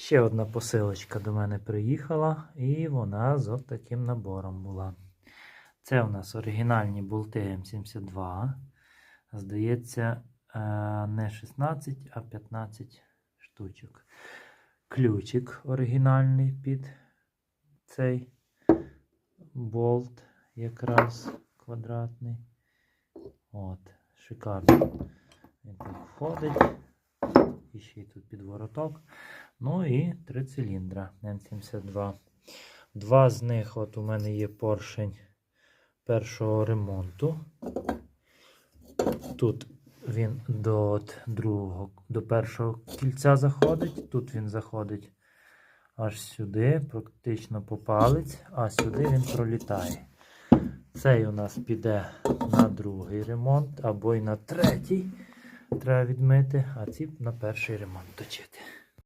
Ще одна посилочка до мене приїхала, і вона з от таким набором була. Це у нас оригінальні болти М72. Здається, е, не 16, а 15 штучок. Ключик оригінальний під цей болт, якраз квадратний. От, шикарно. Він тут входить. І ще й тут підвороток. Ну і три циліндра М72. Два з них от у мене є поршень першого ремонту. Тут він до другого, до першого кільця заходить. Тут він заходить аж сюди, практично по палець, а сюди він пролітає. Цей у нас піде на другий ремонт або й на третій. Треба відмити, а ці на перший ремонт точити.